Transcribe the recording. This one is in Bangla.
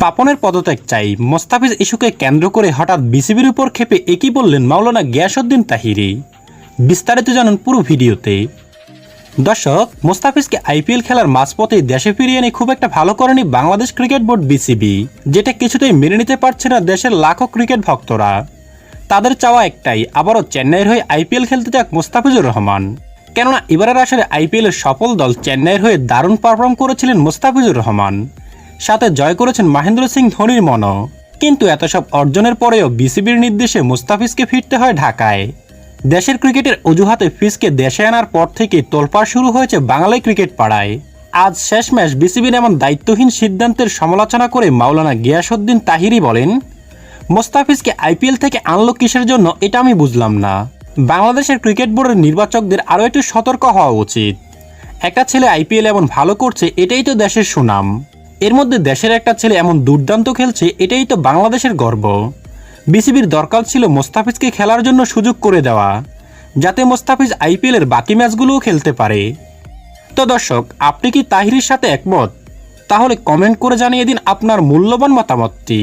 পাপনের পদত্যাগ চাই। মোস্তাফিজ ইস্যুকে কেন্দ্র করে হঠাৎ বিসিবির উপর ক্ষেপে একই বললেন মাওলানা গিয়াসউদ্দিন তাহিরি। বিস্তারিত জানুন পুরো ভিডিওতে। দর্শক, মোস্তাফিজকে আইপিএল খেলার মাঝপথে দেশে ফিরিয়ে এনে খুব একটা ভালো করেনি বাংলাদেশ ক্রিকেট বোর্ড বিসিবি, যেটা কিছুতেই মেনে নিতে পারছে না দেশের লাখো ক্রিকেট ভক্তরা। তাদের চাওয়া একটাই, আবারও চেন্নাইয়ের হয়ে আইপিএল খেলতে যাক মোস্তাফিজুর রহমান। কেননা এবারের আসরে আইপিএলের সফল দল চেন্নাইয়ের হয়ে দারুণ পারফর্ম করেছিলেন মোস্তাফিজুর রহমান। সাথে জয় করেছেন মহেন্দ্র সিং ধোনির মনও। কিন্তু এত সব অর্জনের পরেও বিসিবির নির্দেশে মুস্তাফিজকে ফিরতে হয় ঢাকায়। দেশের ক্রিকেটের অজুহাতে ফিজকে দেশে আনার পর থেকে তোলপাড় শুরু হয়েছে বাংলায় ক্রিকেট পাড়ায়। আজ শেষ ম্যাচ বিসিবির এমন দায়িত্বহীন সিদ্ধান্তের সমালোচনা করে মাওলানা গিয়াসউদ্দিন তাহিরি বলেন মোস্তাফিজকে আইপিএল থেকে আনলো কিসের জন্য এটা আমি বুঝলাম না। বাংলাদেশের ক্রিকেট বোর্ডের নির্বাচকদের আরও একটু সতর্ক হওয়া উচিত। একটা ছেলে আইপিএল এমন ভালো করছে, এটাই তো দেশের সুনাম। এর মধ্যে দেশের একটা ছেলে এমন দুর্দান্ত খেলছে, এটাই তো বাংলাদেশের গর্ব। বিসিবির দরকার ছিল মোস্তাফিজকে খেলার জন্য সুযোগ করে দেওয়া, যাতে মোস্তাফিজ আইপিএলের বাকি ম্যাচগুলোও খেলতে পারে। তো দর্শক, আপনি কি তাহিরির সাথে একমত? তাহলে কমেন্ট করে জানিয়ে দিন আপনার মূল্যবান মতামতটি।